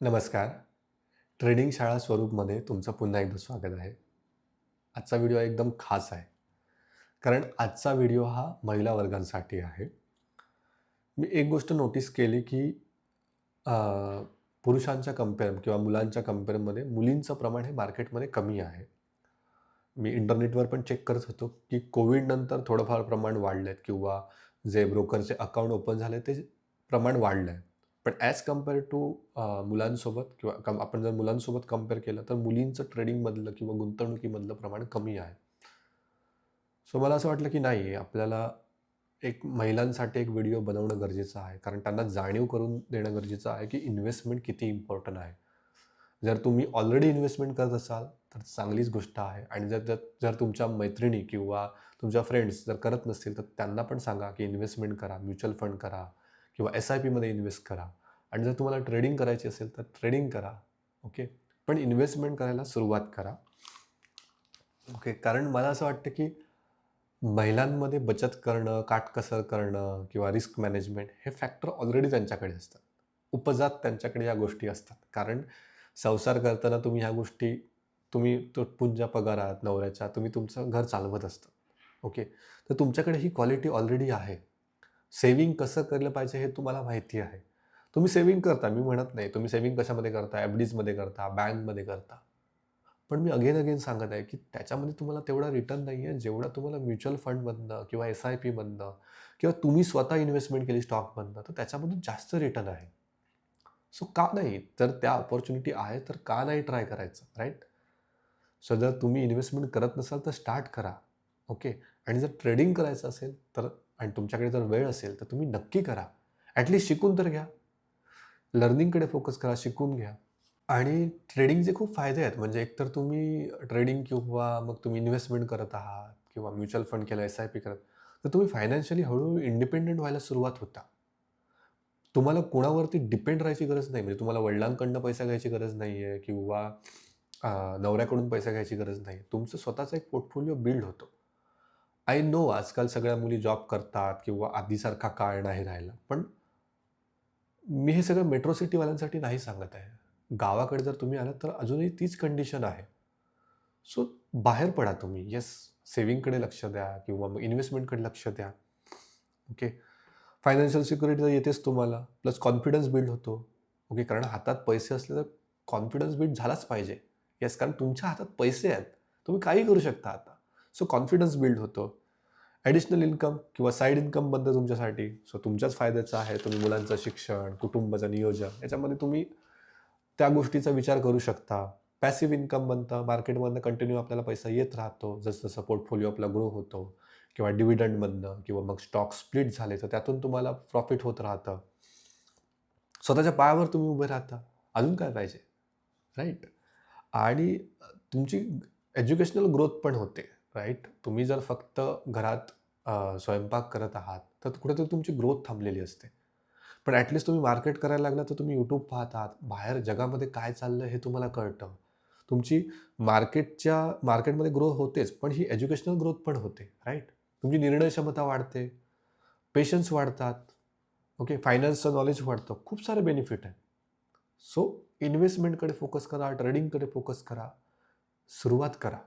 नमस्कार. ट्रेडिंग शाळा स्वरूपमध्ये तुमचं पुन्हा एकदा स्वागत आहे. आजचा व्हिडिओ एकदम खास आहे. कारण आजचा व्हिडिओ हा महिला वर्गांसाठी आहे. मी एक गोष्ट नोटीस केली की पुरुषांच्या कंपेअर किंवा मुलांच्या कम्पेअरमध्ये मुलींचं प्रमाण हे मार्केटमध्ये कमी आहे. मी इंटरनेटवर पण चेक करत होतो की कोविडनंतर थोडंफार प्रमाण वाढलं आहे किंवा जे ब्रोकरचे अकाउंट ओपन झाले ते प्रमाण वाढलं आहे पण ॲज कंपेअर टू मुलांसोबत किंवा कम आपण जर मुलांसोबत कंपेअर केलं तर मुलींचं ट्रेडिंगमधलं किंवा गुंतवणुकीमधलं प्रमाण कमी आहे. सो मला असं वाटलं की नाही आपल्याला एक महिलांसाठी एक व्हिडिओ बनवणं गरजेचं आहे. कारण त्यांना जाणीव करून देणं गरजेचं आहे की इन्व्हेस्टमेंट किती इम्पॉर्टंट आहे. जर तुम्ही ऑलरेडी इन्व्हेस्टमेंट करत असाल तर चांगलीच गोष्ट आहे. आणि जर जर जर तुमच्या मैत्रिणी किंवा तुमच्या फ्रेंड्स जर करत नसतील तर त्यांना पण सांगा की इन्व्हेस्टमेंट करा म्युच्युअल फंड करा. किंवा एस आय पीमध्ये इन्व्हेस्ट करा. आणि जर तुम्हाला ट्रेडिंग करायची असेल तर ट्रेडिंग करा. ओके पण इन्व्हेस्टमेंट करायला सुरुवात करा. ओके कारण मला असं वाटतं की महिलांमध्ये बचत करणं काटकसर करणं किंवा रिस्क मॅनेजमेंट हे फॅक्टर ऑलरेडी त्यांच्याकडे असतात. उपजात त्यांच्याकडे या गोष्टी असतात. कारण संसार करताना तुम्ही ह्या गोष्टी तुम्ही तुटपुंजा पगारात नवऱ्याच्या तुम्ही तुमचं घर चालवत असतं. ओके तर तुमच्याकडे ही क्वालिटी ऑलरेडी आहे. सेविंग कसं केलं पाहिजे हे तुम्हाला माहिती आहे. तुम्ही सेविंग करता मी म्हणत नाही. तुम्ही सेविंग कशामध्ये करता? एफ डीजमध्ये करता? बँकमध्ये करता? पण मी अगेन अगेन सांगत आहे की त्याच्यामध्ये तुम्हाला तेवढा रिटर्न नाही आहे. जेवढा तुम्हाला म्युच्युअल फंडमधनं किंवा एस आय पीमधनं किंवा तुम्ही स्वतः इन्व्हेस्टमेंट केली स्टॉकमधनं तर त्याच्यामधून जास्त रिटर्न आहे. सो का नाही? तर त्या ऑपॉर्च्युनिटी आहे तर का नाही ट्राय करायचं? राईट सो जर तुम्ही इन्व्हेस्टमेंट करत नसाल तर स्टार्ट करा. ओके आणि जर ट्रेडिंग करायचं असेल तर आणि तुमच्याकडे जर वेळ असेल तर तुम्ही नक्की करा. ॲटलिस्ट शिकून तर घ्या. लर्निंगकडे फोकस करा शिकून घ्या. आणि ट्रेडिंगचे खूप फायदे आहेत. म्हणजे एकतर तुम्ही ट्रेडिंग किंवा मग तुम्ही इन्व्हेस्टमेंट करत आहात किंवा म्युच्युअल फंड केलं एस आय पी करत तर तुम्ही फायनान्शियली हळूहळू इंडिपेंडेंट व्हायला सुरुवात होता. तुम्हाला कोणावरती डिपेंड राहायची गरज नाही. म्हणजे तुम्हाला वडिलांकडनं पैसा घ्यायची गरज नाही आहे किंवा नवऱ्याकडून पैसा घ्यायची गरज नाही. तुमचं स्वतःचा एक पोर्टफोलिओ बिल्ड होतो. आय नो आजकाल सगळ्या मुली जॉब करतात किंवा आधीसारखा काळ नाही राहिला. पण मी हे सगळं मेट्रो सिटीवाल्यांसाठी नाही सांगत आहे. गावाकडे जर तुम्ही आलात तर अजूनही तीच कंडिशन आहे. सो बाहेर पडा तुम्ही. येस सेविंगकडे लक्ष द्या किंवा मग इन्व्हेस्टमेंटकडे लक्ष द्या. ओके फायनान्शियल सिक्युरिटी तर येतेच तुम्हाला. प्लस कॉन्फिडन्स बिल्ड होतो. ओके कारण हातात पैसे असले तर कॉन्फिडन्स बिल्ड झालाच पाहिजे. येस कारण तुमच्या हातात पैसे आहेत. तुम्ही काही करू शकता आता. सो कॉन्फिडन्स बिल्ड होतो. ॲडिशनल इन्कम किंवा साईड इन्कम बनतं तुमच्यासाठी. सो तुमच्याच फायद्याचं आहे. तुम्ही मुलांचं शिक्षण कुटुंबाचं नियोजन याच्यामध्ये तुम्ही त्या गोष्टीचा विचार करू शकता. पॅसिव्ह इन्कम बनतं. मार्केटमधनं कंटिन्यू आपल्याला पैसा येत राहतो. जसं जसं पोर्टफोलिओ आपला ग्रो होतो. किंवा डिव्हिडंडमधनं किंवा मग स्टॉक स्प्लिट झाले तर त्यातून तुम्हाला प्रॉफिट होत राहतं. स्वतःच्या पायावर तुम्ही उभे राहता. अजून काय पाहिजे? राईट आणि तुमची एज्युकेशनल ग्रोथ पण होते. राईट? तुम्ही जर फक्त घरात स्वयंपाक करत आहात तर कुठेतरी तुमची ग्रोथ थांबलेली असते. पण ॲटलिस्ट तुम्ही मार्केट करायला लागला तर तुम्ही यूट्यूब पाहतात बाहेर जगामध्ये काय चाललं हे तुम्हाला कळतं. तुमची मार्केटच्या मार्केटमध्ये ग्रो होतेच पण ही एज्युकेशनल ग्रोथ पण होते राईट? तुमची निर्णय क्षमता वाढते पेशन्स वाढतात ओके? फायनान्सचं नॉलेज वाढतं. खूप सारे बेनिफिट आहे सो इन्व्हेस्टमेंटकडे फोकस करा ट्रेडिंगकडे फोकस करा. सुरुवात करा.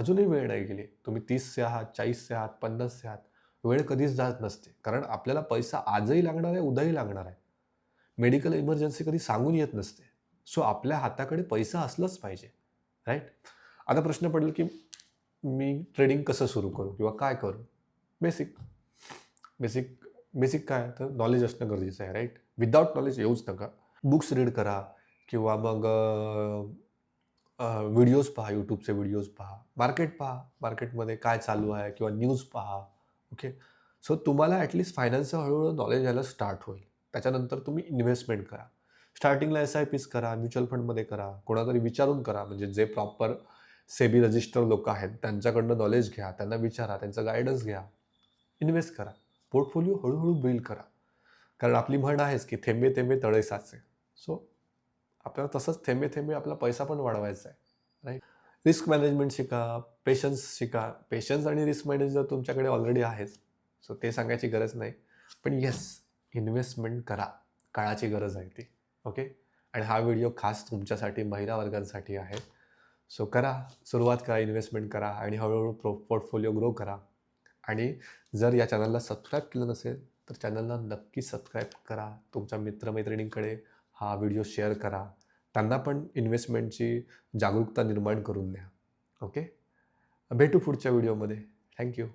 अजूनही वेळ नाही गेली. तुम्ही तीसचे आहात चाळीसचे आहात पन्नासचे आहात. वेळ कधीच जात नसते. कारण आपल्याला पैसा आजही लागणार आहे उद्याही लागणार आहे. मेडिकल इमर्जन्सी कधी सांगून येत नसते. सो आपल्या हाताकडे पैसा असलाच पाहिजे. राईट? आता प्रश्न पडेल की मी ट्रेडिंग कसं सुरू करू किंवा काय करू? बेसिक. बेसिक बेसिक काय? तर नॉलेज असणं गरजेचं आहे राईट? विदाऊट नॉलेज येऊच नका. बुक्स रीड करा किंवा मग व्हिडिओज पहा यूट्यूबचे व्हिडिओज पहा. मार्केट पहा. मार्केटमध्ये काय चालू आहे किंवा न्यूज पहा. ओके सो तुम्हाला ॲटलिस्ट फायनान्सचं हळूहळू नॉलेज यायला स्टार्ट होईल. त्याच्यानंतर तुम्ही इन्व्हेस्टमेंट करा. स्टार्टिंगला एस आय पीस करा म्युच्युअल फंडमध्ये करा. कोणातरी विचारून करा. म्हणजे जे प्रॉपर सेबी रजिस्टर लोक आहेत त्यांच्याकडनं नॉलेज घ्या. त्यांना विचारा. त्यांचं गायडन्स घ्या. इन्व्हेस्ट करा. पोर्टफोलिओ हळूहळू बिल्ड करा. कारण आपली म्हण आहेच की थेंबे थेंबे तळे साचे. सो आपल्याला तसंच थेंबे थेंबे आपला पैसा पण वाढवायचा आहे राईट रिस्क मॅनेजमेंट शिका पेशन्स शिका. पेशन्स आणि रिस्क मॅनेज जर तुमच्याकडे ऑलरेडी आहेच सो ते सांगायची गरज नाही. पण येस इन्व्हेस्टमेंट करा. काळाची गरज आहे ती ओके आणि हा व्हिडिओ खास तुमच्यासाठी महिला वर्गांसाठी आहे. सो करा सुरुवात करा इन्व्हेस्टमेंट करा आणि हळूहळू प्रो पोर्टफोलिओ ग्रो करा. आणि जर या चॅनलला सबस्क्राईब केलं नसेल तर चॅनलला नक्की सबस्क्राईब करा. तुमच्या मित्रमैत्रिणींकडे हा व्हिडिओ शेअर करा. त्यांना पण इन्व्हेस्टमेंटची जागरूकता निर्माण करून द्या. ओके? भेटू पुढच्या व्हिडिओमध्ये. थँक्यू